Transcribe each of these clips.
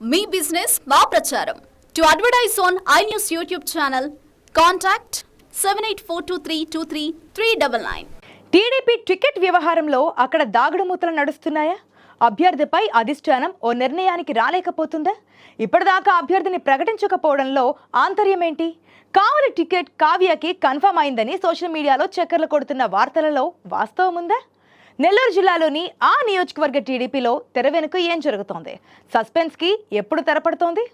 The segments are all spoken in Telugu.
మీ బిజినెస్ మా ప్రచారం. To advertise on I news YouTube channel contact seven eight four two three two three three double nine TDP ticket వ్యవహారంలో అక్కడ దాగుడుమూతలు నడుస్తున్నాయా? అభ్యర్థిపై అధిష్టానం ఓ నిర్ణయానికి రాలేకపోతుందా? ఇప్పటిదాకా అభ్యర్థిని ప్రకటించకపోవడంలో ఆంతర్యమేంటి? కావలి టికెట్ కావ్యకి కన్ఫర్మ్ అయిందని సోషల్ మీడియాలో చక్కర్లు కొడుతున్న వార్తలలో వాస్తవం ఉందా నెల్లూరు జిల్లాలోని ఆ నియోజకవర్గ టీడీపీలో తెర వెనుక ఏం జరుగుతోంది? సస్పెన్స్కి ఎప్పుడు తెరపడుతోంది?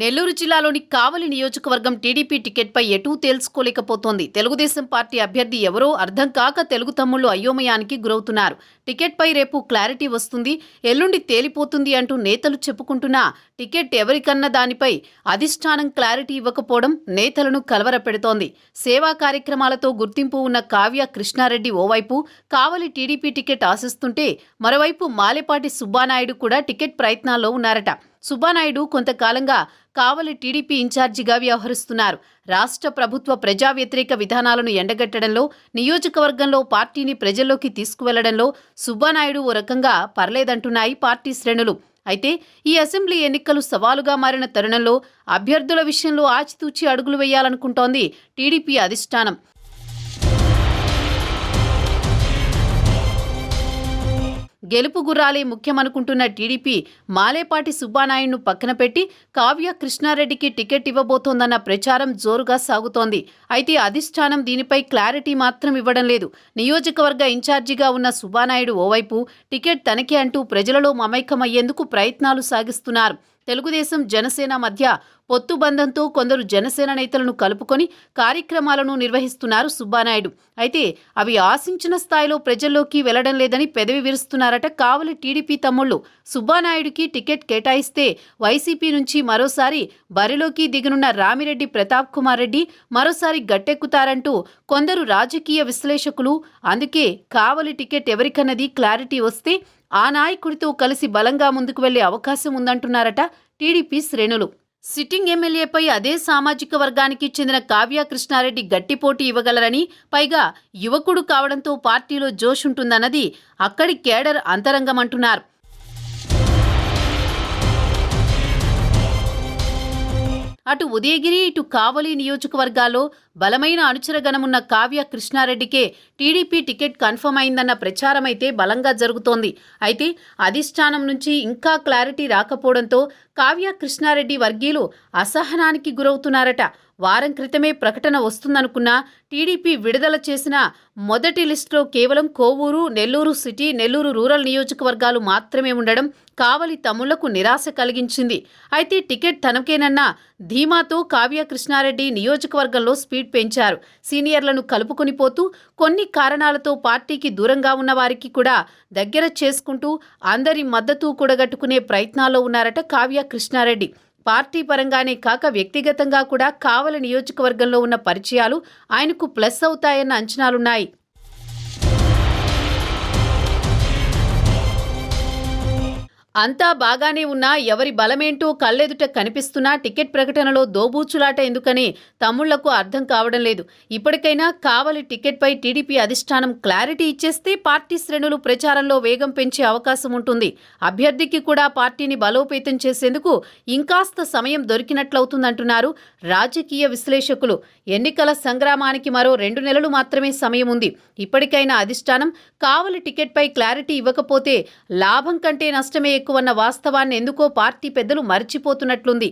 నెల్లూరు జిల్లాలోని కావలి నియోజకవర్గం టీడీపీ టికెట్పై ఎటూ తేల్చుకోలేకపోతోంది. తెలుగుదేశం పార్టీ అభ్యర్థి ఎవరో అర్థం కాక తెలుగు తమ్ముళ్ళు అయోమయానికి గురవుతున్నారు. టికెట్పై రేపు క్లారిటీ వస్తుంది. ఎల్లుండి తేలిపోతుంది అంటూ నేతలు చెప్పుకుంటున్నా టికెట్ ఎవరికన్న దానిపై అధిష్టానం క్లారిటీ ఇవ్వకపోవడం నేతలను కలవరపెడుతోంది. సేవా కార్యక్రమాలతో గుర్తింపు ఉన్న కావ్య కృష్ణారెడ్డి ఓవైపు కావలి టీడీపీ టికెట్ ఆశిస్తుంటే మరోవైపు మాలేపాటి సుబ్బానాయుడు కూడా టికెట్ ప్రయత్నాల్లో ఉన్నారట. సుబ్బానాయుడు కొంతకాలంగా కావలి టీడీపీ ఇన్ఛార్జిగా వ్యవహరిస్తున్నారు. రాష్ట్ర ప్రభుత్వ ప్రజా వ్యతిరేక విధానాలను ఎండగట్టడంలో నియోజకవర్గంలో పార్టీని ప్రజల్లోకి తీసుకువెళ్ళడంలో సుబ్బానాయుడు ఓ రకంగా పర్లేదంటున్నాయి పార్టీ శ్రేణులు. అయితే ఈ అసెంబ్లీ ఎన్నికలు సవాలుగా మారిన తరుణంలో అభ్యర్థుల విషయంలో ఆచితూచి అడుగులు వేయాలనుకుంటోంది టీడీపీ అధిష్టానం. గెలుపు గుర్రాలే ముఖ్యమనుకుంటున్న టీడీపీ మాలేపాటి సుబ్బానాయుడును పక్కన పెట్టి కావ్య కృష్ణారెడ్డికి టికెట్ ఇవ్వబోతోందన్న ప్రచారం జోరుగా సాగుతోంది. అయితే అధిష్టానం దీనిపై క్లారిటీ మాత్రం ఇవ్వడం లేదు. నియోజకవర్గ ఇన్ఛార్జిగా ఉన్న సుబ్బానాయుడు ఓవైపు టికెట్ తనకే అంటూ ప్రజలలో మమైకమయ్యేందుకు ప్రయత్నాలు సాగిస్తున్నారు. తెలుగుదేశం జనసేన మధ్య పొత్తు బంధంతో కొందరు జనసేన నేతలను కలుపుకొని కార్యక్రమాలను నిర్వహిస్తున్నారు సుబ్బానాయుడు. అయితే అవి ఆశించిన స్థాయిలో ప్రజల్లోకి వెళ్ళడం లేదని పెదవి విరుస్తున్నారట కావలి టీడీపీ తమ్ముళ్ళు సుబ్బానాయుడికి టికెట్ కేటాయిస్తే వైసీపీ నుంచి మరోసారి బరిలోకి దిగనున్న రామిరెడ్డి ప్రతాప్ కుమార్ రెడ్డి మరోసారి గట్టెక్కుతారంటూ కొందరు రాజకీయ విశ్లేషకులు. అందుకే కావలి టికెట్ ఎవరికన్నది క్లారిటీ వస్తే ఆ నాయకుడితో కలిసి బలంగా ముందుకు వెళ్ళే అవకాశం ఉందంటున్నారట టీడీపీ శ్రేణులు. సిట్టింగ్ ఎమ్మెల్యేపై అదే సామాజిక వర్గానికి చెందిన కావ్య కృష్ణారెడ్డి గట్టి పోటీ ఇవ్వగలరని పైగా యువకుడు కావడంతో పార్టీలో జోష్ ఉంటుందన్నది అక్కడి కేడర్ అంతరంగమంటున్నారు అటు ఉదయగిరి ఇటు కావలి నియోజకవర్గాల్లో బలమైన అనుచరగణమున్న కావ్య కృష్ణారెడ్డికే టీడీపీ టికెట్ కన్ఫర్మ్ అయిందన్న ప్రచారమైతే బలంగా జరుగుతోంది. అయితే అధిష్టానం నుంచి ఇంకా క్లారిటీ రాకపోవడంతో కావ్య కృష్ణారెడ్డి వర్గీయులు అసహనానికి గురవుతున్నారట. వారం క్రితమే ప్రకటన వస్తుందనుకున్నా టీడీపీ విడుదల చేసిన మొదటి లిస్టులో కేవలం కోవూరు నెల్లూరు సిటీ నెల్లూరు రూరల్ నియోజకవర్గాలు మాత్రమే ఉండడం కావలి తమ్ముళ్ళకు నిరాశ కలిగించింది. అయితే టికెట్ తనకేనన్న ధీమాతో కావ్య కృష్ణారెడ్డి నియోజకవర్గంలో స్పీడ్ పెంచారు. సీనియర్లను కలుపుకొని పోతూ కొన్ని కారణాలతో పార్టీకి దూరంగా ఉన్న వారికి కూడా దగ్గర చేసుకుంటూ అందరి మద్దతు కూడగట్టుకునే ప్రయత్నాల్లో ఉన్నారట కావ్య కృష్ణారెడ్డి. పార్టీ పరంగానే కాక వ్యక్తిగతంగా కూడా కావల నియోజకవర్గంలో ఉన్న పరిచయాలు ఆయనకు ప్లస్ అవుతాయన్న అంచనాలున్నాయి. అంతా బాగానే ఉన్నా ఎవరి బలమేంటో కళ్ళెదుట కనిపిస్తున్నా టికెట్ ప్రకటనలో దోబూచులాట ఎందుకని తమ్ముళ్ళకు అర్థం కావడం లేదు. ఇప్పటికైనా కావలి టికెట్పై టీడీపీ అధిష్టానం క్లారిటీ ఇచ్చేస్తే పార్టీ శ్రేణులు ప్రచారంలో వేగం పెంచే అవకాశం ఉంటుంది. అభ్యర్థికి కూడా పార్టీని బలోపేతం చేసేందుకు ఇంకాస్త సమయం దొరికినట్లవుతుందంటున్నారు రాజకీయ విశ్లేషకులు. ఎన్నికల సంగ్రామానికి మరో రెండు నెలలు మాత్రమే సమయం ఉంది. ఇప్పటికైనా అధిష్టానం కావలి టికెట్పై క్లారిటీ ఇవ్వకపోతే లాభం కంటే నష్టమే ఎక్కువన్న వాస్తవాన్ని ఎందుకో పార్టీ పెద్దలు మర్చిపోతున్నట్లుంది.